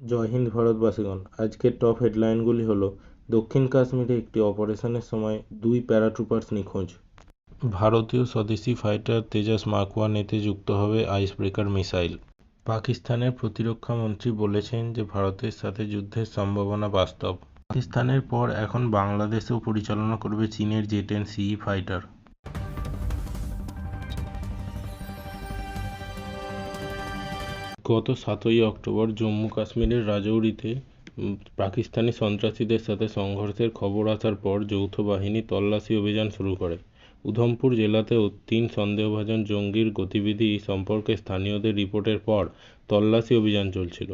জয় হিন্দ ভারতবাসীগণ আজকের টপ হেডলাইনগুলি হলো, দক্ষিণ কাশ্মীরে একটি অপারেশনের সময় দুই প্যারাট্রুপার্স নিখোঁজ। ভারতীয় স্বদেশি ফাইটার তেজাস মার্ক ওয়ান এতে যুক্ত হবে আইস ব্রেকার মিসাইল পাকিস্তানের প্রতিরক্ষা মন্ত্রী বলেছেন যে, ভারতের সাথে যুদ্ধের সম্ভাবনা বাস্তব। পাকিস্তানের পর এখন বাংলাদেশেও পরিচালনা করবে চীনের জে টেন সিই ফাইটার গত সাতই অক্টোবর জম্মু কাশ্মীরের রাজৌরিতে পাকিস্তানি সন্ত্রাসীদের সাথে সংঘর্ষের খবর আসার পর যৌথ বাহিনী তল্লাশি অভিযান শুরু করে। উধমপুর জেলাতেও তিন সন্দেহভাজন জঙ্গির গতিবিধি সম্পর্কে স্থানীয়দের রিপোর্টের পর তল্লাশি অভিযান চলছিল।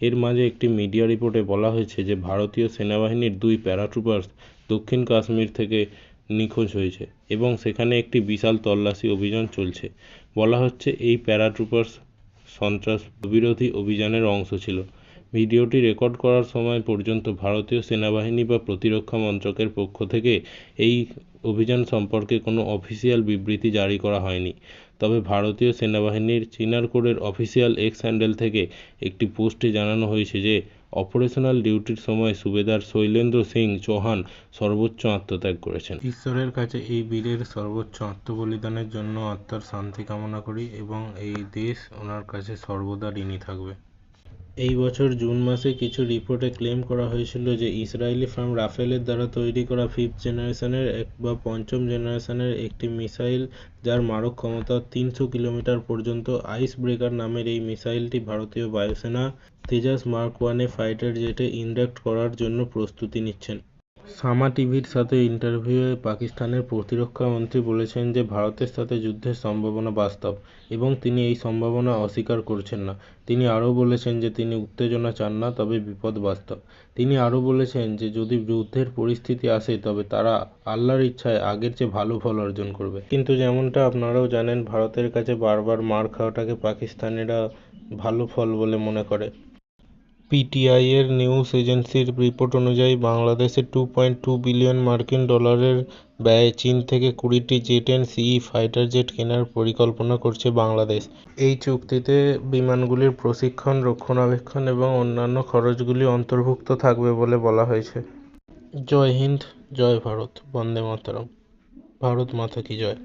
এর মাঝে একটি মিডিয়া রিপোর্টে বলা হয়েছে যে, ভারতীয় সেনাবাহিনীর দুই প্যারাট্রুপার্স দক্ষিণ কাশ্মীর থেকে নিখোঁজ হয়েছে এবং সেখানে একটি বিশাল তল্লাশি অভিযান চলছে। বলা হচ্ছে, এই প্যারাট্রুপার্স সন্ত্রাস বিরোধী অভিযানের অংশ ছিল। ভিডিওটি রেকর্ড করার সময় পর্যন্ত ভারতীয় সেনাবাহিনী বা প্রতিরক্ষা মন্ত্রকের পক্ষ থেকে এই অভিযান সম্পর্কে কোনো অফিসিয়াল বিবৃতি জারি করা হয়নি। তবে ভারতীয় সেনাবাহিনীর চিনারকোটের অফিসিয়াল এক্স হ্যান্ডেল থেকে একটি পোস্টে জানানো হয়েছে যে, অপারেশনাল ডিউটির সময় সুবেদার শৈলেন্দ্র সিং চৌহান সর্বোচ্চ আত্মত্যাগ করেছেন। ঈশ্বরের কাছে এই বীরের সর্বোচ্চ আত্মবলিদানের জন্য আত্মার শান্তি কামনা করি এবং এই দেশ ওনার কাছে সর্বদা ঋণী থাকবে। এই বছর জুন মাসে কিছু রিপোর্টে ক্লেম করা হয়েছিল যে ইসরায়েলি ফার্ম রাফেলের দ্বারা তৈরি করা ফিফথ জেনারেশনের এক বা পঞ্চম জেনারেশনের একটি মিসাইল, যার মারক ক্ষমতা তিনশো কিলোমিটার পর্যন্ত আইস ব্রেকার নামের এই মিসাইলটি ভারতীয় বায়ুসেনা তেজাস মার্ক ওয়ানে ফাইটার জেটে ইন্ডাক্ট করার জন্য প্রস্তুতি নিচ্ছেন। সামা টিভির সাথে ইন্টারভিউয়ে পাকিস্তানের প্রতিরক্ষা মন্ত্রী বলেছেন যে, ভারতের সাথে যুদ্ধের সম্ভাবনা বাস্তব এবং তিনি এই সম্ভাবনা অস্বীকার করছেন না। তিনি আরও বলেছেন যে, তিনি উত্তেজনা চান না, তবে বিপদ বাস্তব। তিনি আরও বলেছেন যে, যদি যুদ্ধের পরিস্থিতি আসে, তবে তারা আল্লাহর ইচ্ছায় আগের চেয়ে ভালো ফল অর্জন করবে। কিন্তু যেমনটা আপনারাও জানেন, ভারতের কাছে বারবার মার খাওয়াটাকে পাকিস্তানিরা ভালো ফল বলে মনে করে। পিটিআইয়ের নিউজ এজেন্সির রিপোর্ট অনুযায়ী বাংলাদেশে টু পয়েন্ট টু বিলিয়ন মার্কিন ডলারের ব্যয়ে চীন থেকে কুড়িটি J ten C E fighter jet কেনার পরিকল্পনা করছে বাংলাদেশ। এই চুক্তিতে বিমানগুলির প্রশিক্ষণ, রক্ষণাবেক্ষণ এবং অন্যান্য খরচগুলি অন্তর্ভুক্ত থাকবে বলে বলা হয়েছে। জয় হিন্দ, জয় ভারত, বন্দে মাতরম। ভারত মাতা কি জয়।